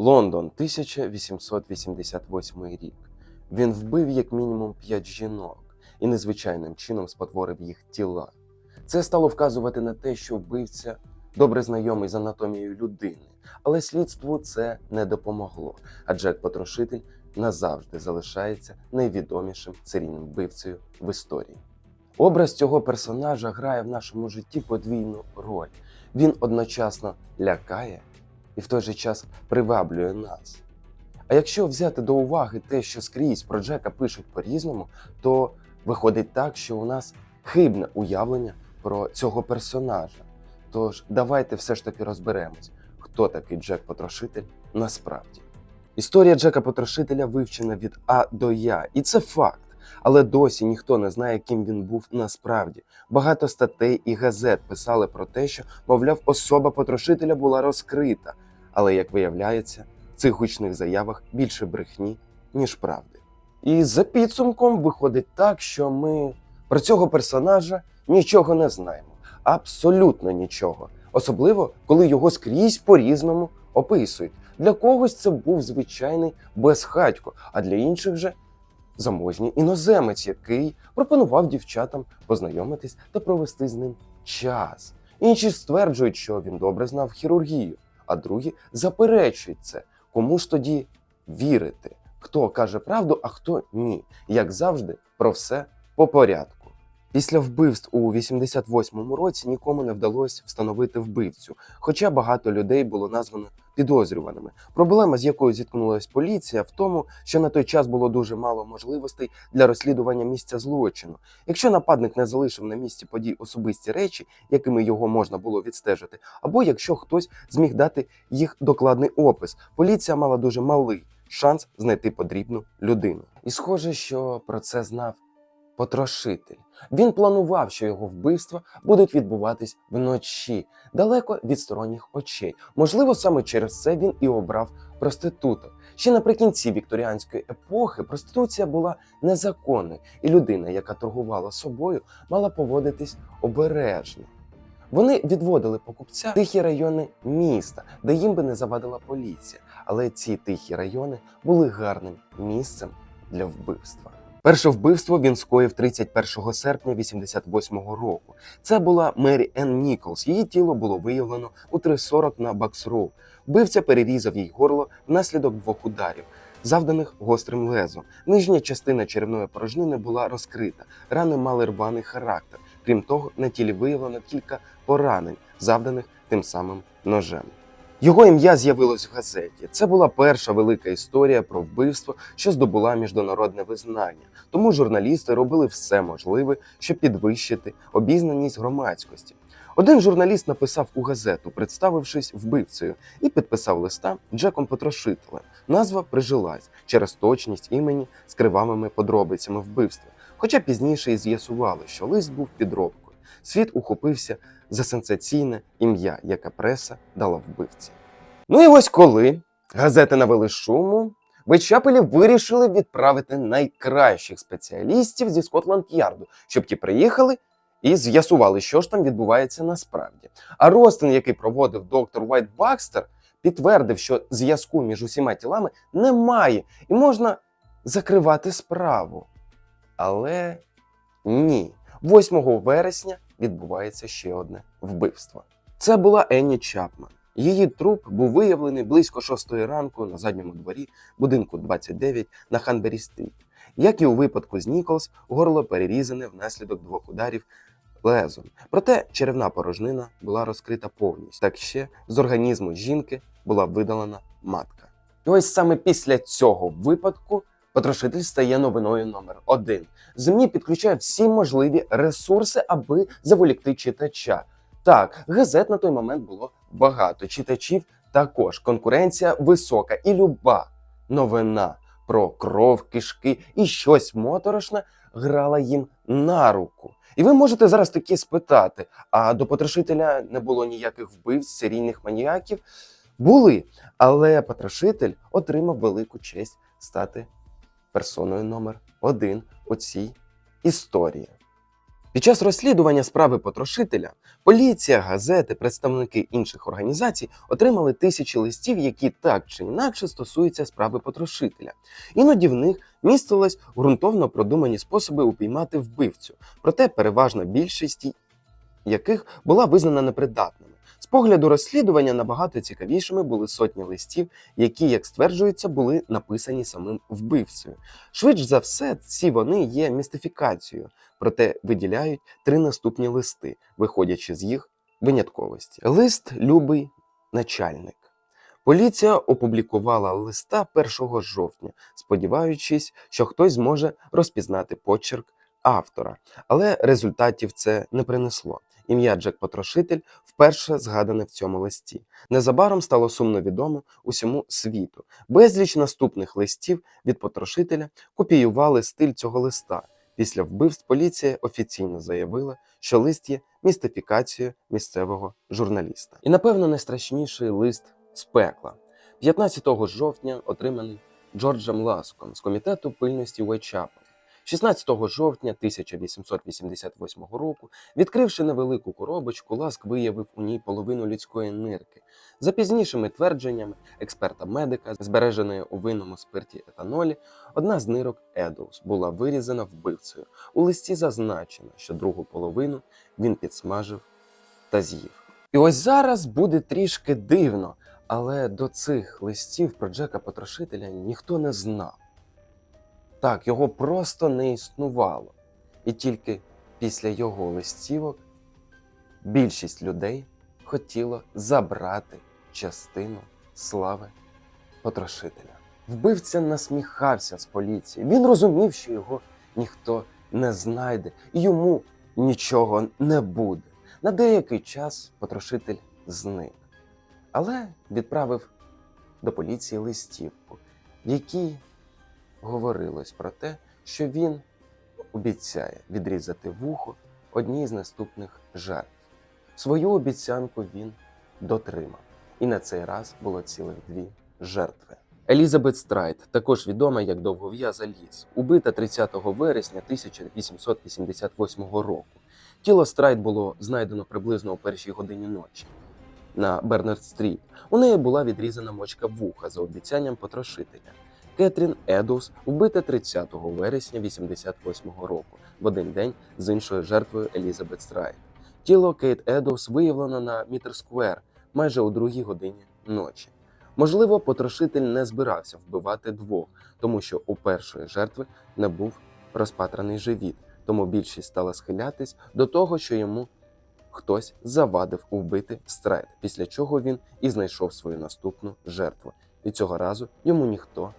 Лондон, 1888 рік. Він вбив як мінімум п'ять жінок і незвичайним чином спотворив їх тіла. Це стало вказувати на те, що вбивця добре знайомий з анатомією людини, але слідству це не допомогло, а Джек Потрошитель назавжди залишається найвідомішим серійним вбивцею в історії. Образ цього персонажа грає в нашому житті подвійну роль. Він одночасно лякає і в той же час приваблює нас. А якщо взяти до уваги те, що скрізь про Джека пишуть по-різному, то виходить так, що у нас хибне уявлення про цього персонажа. Тож давайте все ж таки розберемось, хто такий Джек Потрошитель насправді. Історія Джека Потрошителя вивчена від А до Я, і це факт. Але досі ніхто не знає, ким він був насправді. Багато статей і газет писали про те, що, мовляв, особа потрошителя була розкрита. Але як виявляється, в цих гучних заявах більше брехні, ніж правди. І за підсумком виходить так, що ми про цього персонажа нічого не знаємо. Абсолютно нічого. Особливо, коли його скрізь по-різному описують. Для когось це був звичайний безхатько, а для інших же заможній іноземець, який пропонував дівчатам познайомитись та провести з ним час. Інші стверджують, що він добре знав хірургію, а другі заперечують це. Кому ж тоді вірити? Хто каже правду, а хто ні. Як завжди, про все по порядку. Після вбивств у 88-му році нікому не вдалося встановити вбивцю, хоча багато людей було названо підозрюваними. Проблема, з якою зіткнулася поліція, в тому, що на той час було дуже мало можливостей для розслідування місця злочину. Якщо нападник не залишив на місці подій особисті речі, якими його можна було відстежити, або якщо хтось зміг дати їх докладний опис, поліція мала дуже малий шанс знайти потрібну людину. І схоже, що про це знав потрошитель. Він планував, що його вбивства будуть відбуватись вночі, далеко від сторонніх очей. Можливо, саме через це він і обрав проституток. Ще наприкінці вікторіанської епохи проституція була незаконною, і людина, яка торгувала собою, мала поводитись обережно. Вони відводили покупця в тихі райони міста, де їм би не завадила поліція. Але ці тихі райони були гарним місцем для вбивства. Перше вбивство він скоїв 31 серпня 88-го року. Це була Мері Енн Ніколс. Її тіло було виявлено у 3.40 на Бакс-Роу. Вбивця перерізав їй горло внаслідок двох ударів, завданих гострим лезом. Нижня частина черевної порожнини була розкрита. Рани мали рваний характер. Крім того, на тілі виявлено кілька поранень, завданих тим самим ножем. Його ім'я з'явилось в газеті. Це була перша велика історія про вбивство, що здобула міжнародне визнання. Тому журналісти робили все можливе, щоб підвищити обізнаність громадськості. Один журналіст написав у газету, представившись вбивцею, і підписав листа Джеком Потрошителем. Назва прижилась через точність імені з кривавими подробицями вбивства. Хоча пізніше і з'ясували, що лист був підробкою. Світ ухопився за сенсаційне ім'я, яке преса дала вбивці. Ну і ось коли газети навели шуму, Вейчапелі вирішили відправити найкращих спеціалістів зі Скотланд-Ярду, щоб ті приїхали і з'ясували, що ж там відбувається насправді. А Ростин, який проводив доктор Уайт Бакстер, підтвердив, що зв'язку між усіма тілами немає і можна закривати справу. Але ні. 8 вересня відбувається ще одне вбивство. Це була Енні Чапман. Її труп був виявлений близько 6 ранку на задньому дворі будинку 29 на Ханбері Стріт. Як і у випадку з Ніколс, горло перерізане внаслідок двох ударів лезом. Проте черевна порожнина була розкрита повністю. Так ще з організму жінки була видалена матка. І ось саме після цього випадку Потрошитель стає новиною номер один. ЗМІ підключає всі можливі ресурси, аби заволікти читача. Так, газет на той момент було багато, читачів також. Конкуренція висока і люба новина про кров, кишки і щось моторошне грала їм на руку. І ви можете зараз таки спитати: а до потрошителя не було ніяких вбивць, серійних маніяків? Були, але потрошитель отримав велику честь стати персоною номер один у цій історії. Під час розслідування справи потрошителя поліція, газети, представники інших організацій отримали тисячі листів, які так чи інакше стосуються справи потрошителя. Іноді в них містились ґрунтовно продумані способи упіймати вбивцю, проте переважна більшість яких була визнана непридатними. З погляду розслідування набагато цікавішими були сотні листів, які, як стверджується, були написані самим вбивцею. Швидше за все, всі вони є містифікацією, проте виділяють три наступні листи, виходячи з їх винятковості. Лист Любий начальник. Поліція опублікувала листа 1 жовтня, сподіваючись, що хтось зможе розпізнати почерк автора, але результатів це не принесло. Ім'я Джек Потрошитель вперше згадане в цьому листі. Незабаром стало сумно відомо усьому світу. Безліч наступних листів від потрошителя копіювали стиль цього листа. Після вбивств поліція офіційно заявила, що лист є містифікацією місцевого журналіста. І напевно найстрашніший лист з пекла. 15 жовтня отриманий Джорджем Ласком з комітету пильності Уайчапел. 16 жовтня 1888 року, відкривши невелику коробочку, Ласк виявив у ній половину людської нирки. За пізнішими твердженнями експерта-медика, збереженої у винному спирті етанолі, одна з нирок Едоус була вирізана вбивцею. У листі зазначено, що другу половину він підсмажив та з'їв. І ось зараз буде трішки дивно, але до цих листів про Джека Потрошителя ніхто не знав. Так, його просто не існувало. І тільки після його листівок більшість людей хотіло забрати частину слави потрошителя. Вбивця насміхався з поліції. Він розумів, що його ніхто не знайде, і йому нічого не буде. На деякий час потрошитель зник, але відправив до поліції листівку, в якій говорилось про те, що він обіцяє відрізати вухо одній з наступних жертв. Свою обіцянку він дотримав, і на цей раз було цілих дві жертви. Елізабет Страйт, також відома як довгов'яза ліс, убита 30 вересня 1888 року. Тіло Страйт було знайдено приблизно о першій годині ночі на Бернард-стріт. У неї була відрізана мочка вуха за обіцянням потрошителя. Кетрін Едоус вбита 30 вересня 88 року, в один день з іншою жертвою Елізабет Страйт. Тіло Кейт Едоус виявлено на Мітер-сквер майже у другій годині ночі. Можливо, потрошитель не збирався вбивати двох, тому що у першої жертви не був розпатраний живіт, тому більшість стала схилятись до того, що йому хтось завадив вбити Страйт, після чого він і знайшов свою наступну жертву. І цього разу йому ніхто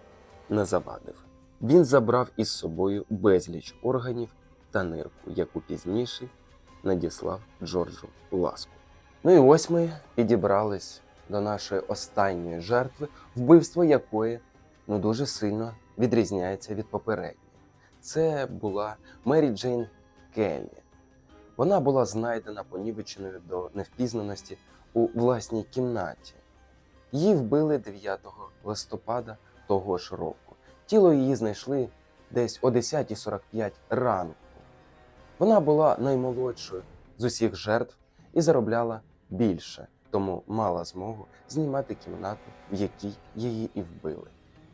не завадив. Він забрав із собою безліч органів та нирку, яку пізніше надіслав Джорджу Ласку. Ну і ось ми підібрались до нашої останньої жертви, вбивство якої ну дуже сильно відрізняється від попередньої. Це була Мері Джейн Келлі. Вона була знайдена понівеченою до невпізнаності у власній кімнаті. Її вбили 9 листопада того ж року. Тіло її знайшли десь о 10.45 ранку. Вона була наймолодшою з усіх жертв і заробляла більше, тому мала змогу знімати кімнату, в якій її і вбили.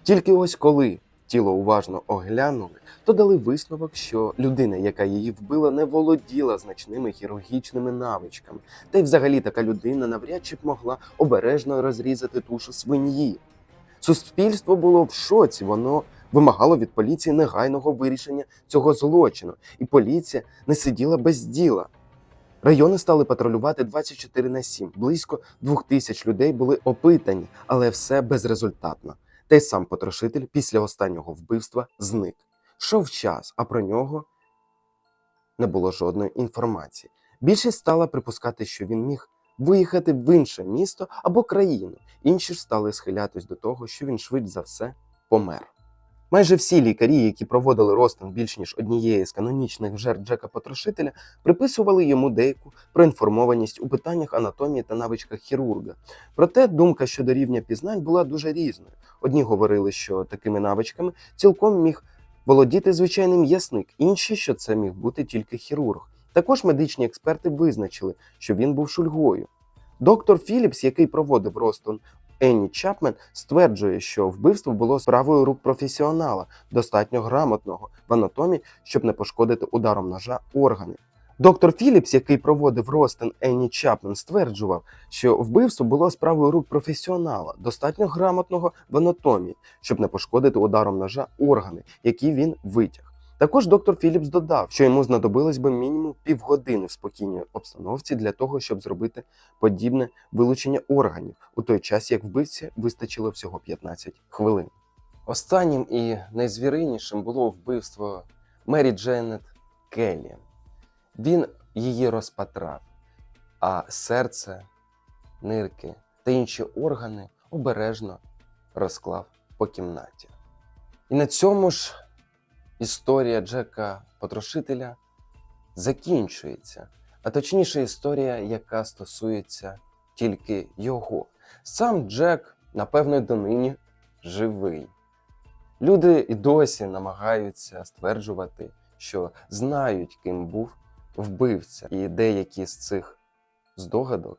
Тільки ось коли тіло уважно оглянули, то дали висновок, що людина, яка її вбила, не володіла значними хірургічними навичками, та й взагалі така людина навряд чи б могла обережно розрізати тушу свиньї. Суспільство було в шоці, воно вимагало від поліції негайного вирішення цього злочину, і поліція не сиділа без діла. Райони стали патрулювати 24 на 7. Близько двох тисяч людей були опитані, але все безрезультатно. Та й сам потрошитель після останнього вбивства зник. Шов час, а про нього не було жодної інформації. Більшість стала припускати, що він міг виїхати в інше місто або країну. Інші ж стали схилятись до того, що він швидше за все помер. Майже всі лікарі, які проводили розтин більш ніж однієї з канонічних жертв Джека Потрошителя, приписували йому деяку проінформованість у питаннях анатомії та навичках хірурга. Проте думка щодо рівня пізнань була дуже різною. Одні говорили, що такими навичками цілком міг володіти звичайний м'ясник, інші, що це міг бути тільки хірург. Також медичні експерти визначили, що він був шульгою. Доктор Філіпс, який проводив розтин Енні Чапмен, стверджує, що вбивство було справою рук професіонала, достатньо грамотного в анатомії, щоб не пошкодити ударом ножа органи. Доктор Філіпс, який проводив розтин Енні Чапмен, стверджував, що вбивство було справою рук професіонала, достатньо грамотного в анатомії, щоб не пошкодити ударом ножа органи, які він витяг. Також доктор Філіпс додав, що йому знадобилось би мінімум півгодини в спокійній обстановці для того, щоб зробити подібне вилучення органів, у той час як вбивці вистачило всього 15 хвилин. Останнім і найзвіринішим було вбивство Мері Дженнет Келлі. Він її розпатрав, а серце, нирки та інші органи обережно розклав по кімнаті. І на цьому ж історія Джека Потрошителя закінчується, а точніше, історія, яка стосується тільки його. Сам Джек, напевно, донині живий. Люди і досі намагаються стверджувати, що знають, ким був вбивця, і деякі з цих здогадок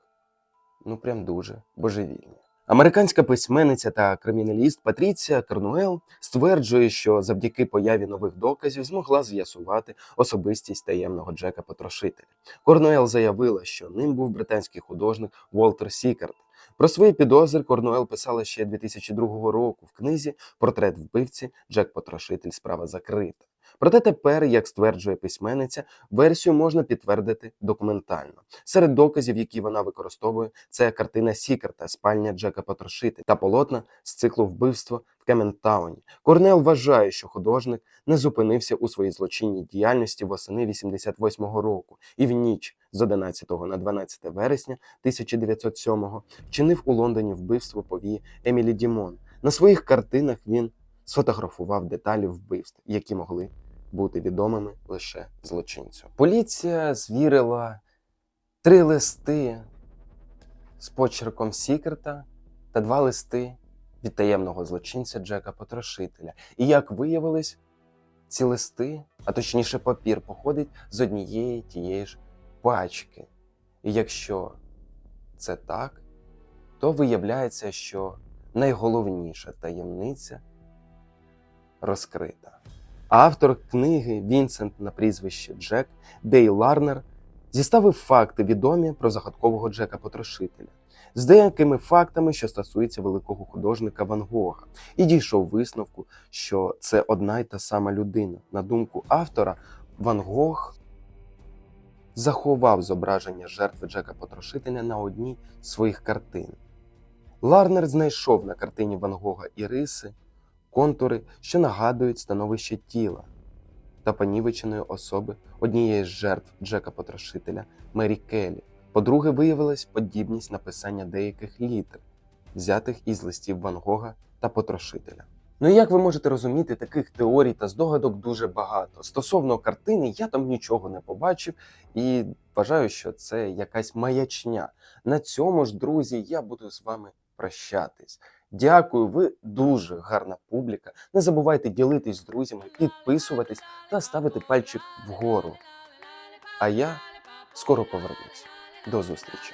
ну прям дуже божевільні. Американська письменниця та криміналіст Патріція Корнуел стверджує, що завдяки появі нових доказів змогла з'ясувати особистість таємного Джека Потрошителя. Корнуел заявила, що ним був британський художник Уолтер Сікард. Про свої підозри Корнуел писала ще 2002 року в книзі Портрет вбивці Джек Потрошитель. Справа закрита. Проте тепер, як стверджує письменниця, версію можна підтвердити документально. Серед доказів, які вона використовує, це картина Сікерта, спальня Джека Потрошителя та полотна з циклу вбивство в Кементауні. Корнел вважає, що художник не зупинився у своїй злочинній діяльності восени 88-го року і в ніч з 11 на 12 вересня 1907-го вчинив у Лондоні вбивство повії Емілі Дімон. На своїх картинах він сфотографував деталі вбивств, які могли бути відомими лише злочинцю. Поліція звірила три листи з почерком Сікерта та два листи від таємного злочинця Джека Потрошителя. І як виявилось, ці листи, а точніше папір, походить з однієї тієї ж пачки. І якщо це так, то виявляється, що найголовніша таємниця розкрита. Автор книги Вінсент на прізвище Джек Дей Ларнер зіставив факти відомі про загадкового Джека Потрошителя з деякими фактами, що стосуються великого художника Ван Гога, і дійшов висновку, що це одна й та сама людина. На думку автора, Ван Гог заховав зображення жертви Джека Потрошителя на одній з своїх картин. Ларнер знайшов на картині Ван Гога і риси, контури, що нагадують становище тіла та понівеченої особи однієї з жертв Джека Потрошителя Мері Келлі. По-друге, виявилась подібність написання деяких літер, взятих із листів Ван Гога та Потрошителя. Ну і як ви можете розуміти, таких теорій та здогадок дуже багато. Стосовно картини, я там нічого не побачив і вважаю, що це якась маячня. На цьому ж, друзі, я буду з вами прощатись. Дякую, ви дуже гарна публіка. Не забувайте ділитись з друзями, підписуватись та ставити пальчик вгору. А я скоро повернусь. До зустрічі!